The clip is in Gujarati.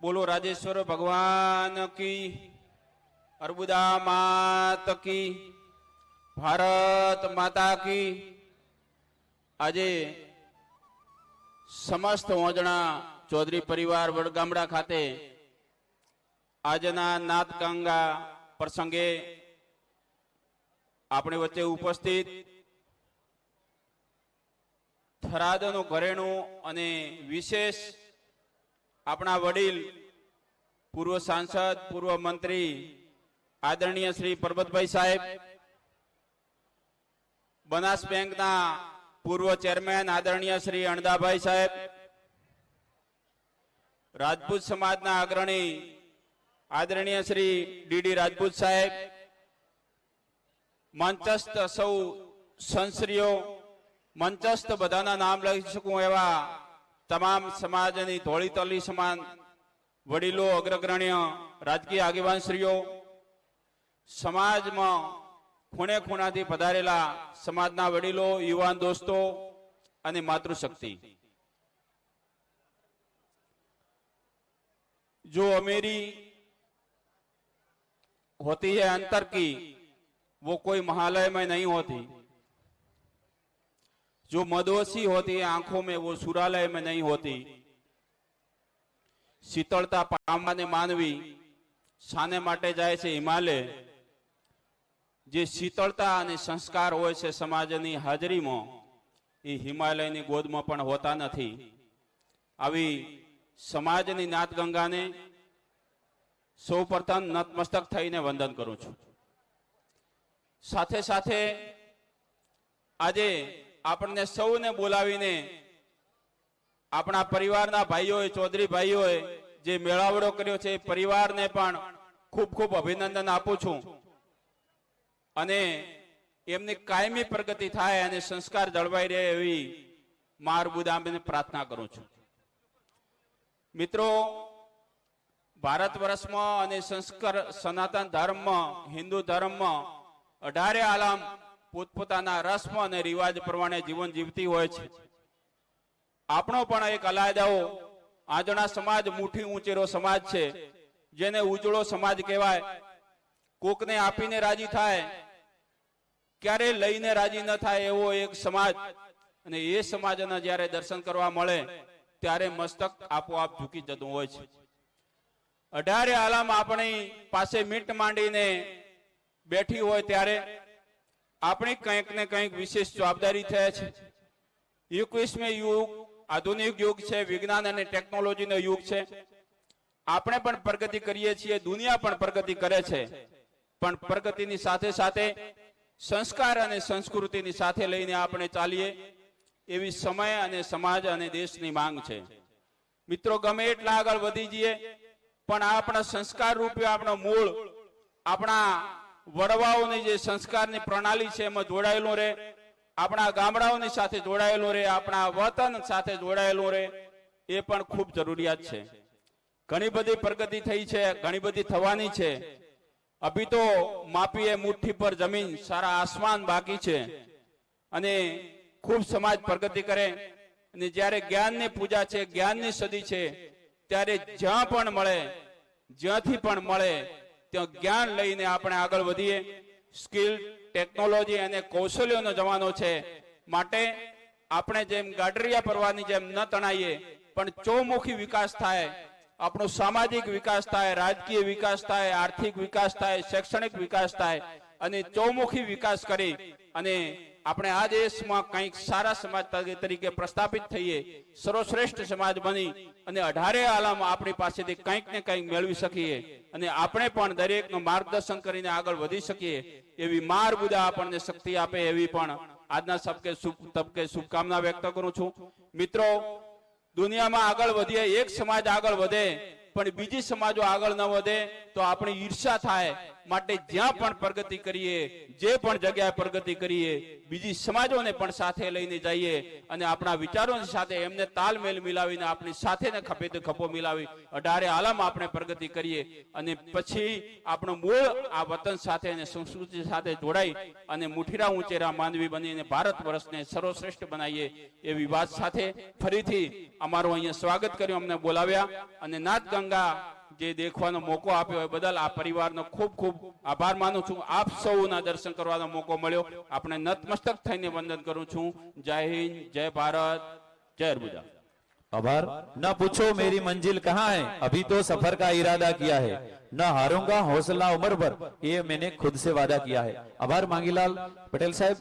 બોલો રાજેશ્વર ભગવાન કી, અર્બુદા માત કી, ભારત માતા કી. આજે સમસ્ત ઓજણા ચૌધરી પરિવાર વડગામડા ખાતે આજના નાથ ગંગા પ્રસંગે આપણી વચ્ચે ઉપસ્થિત થરાદનું ઘરેણું અને વિશેષ આપણા વડીલ, પૂર્વ સાંસદ, પૂર્વ મંત્રી, આદરણીય શ્રી પરબતભાઈ સાહેબ, બનાસ બેંકના પૂર્વ ચેરમેન, આદરણીય શ્રી અણદાભાઈ સાહેબ, રાજપૂત સમાજના અગ્રણી, આદરણીય શ્રી ડીડી રાજપૂત સાહેબ, મંચસ્થ સૌ સંશ્રીઓ, મંચસ્થ બધાના નામ લઈ શકું એવા તમામ સમાજની ધોળી તલી સમાન વડીલો અગ્રગ્રણ્ય રાજકીય આગેવાનશ્રીઓ, સમાજમાં ખૂણે ખૂણાથી પધારેલા સમાજના વડીલો, યુવાન દોસ્તો અને માતૃશક્તિ. જો અમેરી હોતી હૈ અંતર કી, વો કોઈ મહાલય મેં નહીં હોતી. जो मदोसी होती है आंखों में वो सुरालय में नहीं होती શીતળતા પામવાને માનવી શાને માટે જાય છે હિમાલય જે શીતળતા અને સંસ્કાર હોય છે સમાજની હાજરીમાં એ હિમાલયની ગોદમાં પણ હોતા નથી આવી સમાજની નાત ગંગાને સૌ પ્રથમ નતમસ્તક થઈને વંદન કરું છું સાથે સાથે આજે આપણને સૌને બોલાવીને આપણા પરિવારના ભાઈઓએ, ચૌધરી ભાઈઓએ જે મેળાવડો કર્યો છે પરિવારને પણ ખૂબ ખૂબ અભિનંદન આપું છું. અને એમની કાયમી પ્રગતિ થાય અને સંસ્કાર જળવાઈ રહે એવી મારબુદામીને પ્રાર્થના કરું છું. મિત્રો, ભારત વર્ષમાં અને સંસ્કાર, સનાતન ધર્મમાં, હિન્દુ ધર્મમાં અઢારે આલામ પોતપોતાના રસ્મ અને રિવાજ પ્રમાણે જીવન જીવતી હોય છે. આપણો પણ એક અલાયદાઓ આજના સમાજ મુઠ્ઠી ઊંચેરો સમાજ છે, જેને ઉજળો સમાજ કહેવાય. કોકને આપીને રાજી થાય, ક્યારે લઈને રાજી ન થાય એવો એક સમાજ. અને એ સમાજના જ્યારે દર્શન કરવા મળે, ત્યારે મસ્તક આપોઆપ ઝૂકી જતું હોય છે. અઢારે આલામ આપણી પાસે મીટ માંડીને બેઠી હોય ત્યારે આપણી કંઈક ને કંઈક વિશેષ જવાબદારી થાય છે. એકવીસમી યુગ, આધુનિક યુગ છે, વિજ્ઞાન અને ટેકનોલોજીનો યુગ છે. આપણે પણ પ્રગતિ કરીએ છીએ, દુનિયા પણ પ્રગતિ કરે છે. પણ પ્રગતિની સાથે સાથે સંસ્કાર અને સંસ્કૃતિની સાથે લઈને આપણે ચાલીએ એવી સમય અને સમાજ અને દેશની માંગ છે. મિત્રો, ગમે એટલા આગળ વધી જઈએ, પણ આપણા સંસ્કાર રૂપે આપણો મૂળ, આપણા વડવાઓની જે સંસ્કારની પ્રણાલી છે એમાં જોડાયેલું રહે, આપણા ગામડાઓની સાથે જોડાયેલું રહે, આપણા વતન સાથે જોડાયેલું રહે, એ પણ ખૂબ જરૂરિયાત છે. ઘણી બધી પ્રગતિ થઈ છે, ઘણી બધી થવાની છે. અભી તો માપીએ મુઠ્ઠી પર જમીન, સારા આસમાન બાકી છે. અને ખૂબ સમાજ પ્રગતિ કરે. અને જ્યારે જ્ઞાનની પૂજા છે, જ્ઞાનની સદી છે, ત્યારે જ્યાં પણ મળે, જ્યાંથી પણ મળે ત્યાં જ્ઞાન લઈને આપણે આગળ વધીએ. સ્કિલ ટેકનોલોજી અને કૌશલ્યોનો જમાનો છે. માટે આપણે જેમ ગાડરિયા પરવાની જેમ ન તણાઈએ, પણ ચોમુખી વિકાસ થાય. આપણો સામાજિક વિકાસ થાય, રાજકીય વિકાસ થાય, આર્થિક વિકાસ થાય, શૈક્ષણિક વિકાસ થાય. અને ચોમુખી વિકાસ કરી અને આપણે આ દેશમાં કંઈક સારા સમાજ તરીકે પ્રસ્થાપિત થઈએ, સર્વશ્રેષ્ઠ સમાજ બની અને અઢારે આલામ આપણી પાસેથી કંઈક ને કંઈક મેળવી શકીએ અને આપણે પણ દરેકનું માર્ગદર્શન કરીને આગળ વધી શકીએ, એવી માર બુદા આપણને શક્તિ આપે એવી પણ આજના સબકે તબકે શુભકામના વ્યક્ત કરું છું. મિત્રો, દુનિયામાં આગળ વધીએ, એક સમાજ આગળ વધે, પણ બીજી સમાજો આગળ ન વધે, તો આપણી ઈર્ષા થાય માટે જ્યાં પણ પ્રગતિ કરીએ, જે પણ જગ્યાએ પ્રગતિ કરીએ, બીજી સમાજોને પણ સાથે લઈને જઈએ અને આપણા વિચારોની સાથે એમને તાલમેલ મિલાવીને આપણી સાથે ને તો ખભો મિલાવી અઢારે આલમ આપણે પ્રગતિ કરીએ અને પછી આપણું મૂળ આ વતન સાથે અને સંસ્કૃતિ સાથે જોડાઈ અને મુઠીરા ઉંચેરા માનવી બનીને ભારત વર્ષને સર્વશ્રેષ્ઠ બનાવીએ એવી વાત સાથે ફરીથી અમારું અહીંયા સ્વાગત કર્યું અમને બોલાવ્યા અને નાથ ગંગા જે દેખવાનો મોકો આપ્યો એ બદલ આ પરિવારનો ખૂબ ખૂબ આભાર માનું છું આપ સૌના દર્શન કરવાનો મોકો મળ્યો આપણે નતમસ્તક થઈને વંદન કરું છું જય હિન્દ જય ભારત જય અર્બુદા आभार न पूछो मेरी मंजिल कहाँ है अभी तो सफर का इरादा किया है न हारूंगा हौसला उम्र भर ये मैंने खुद से वादा किया है आभार मांगीलाल पटेल साहब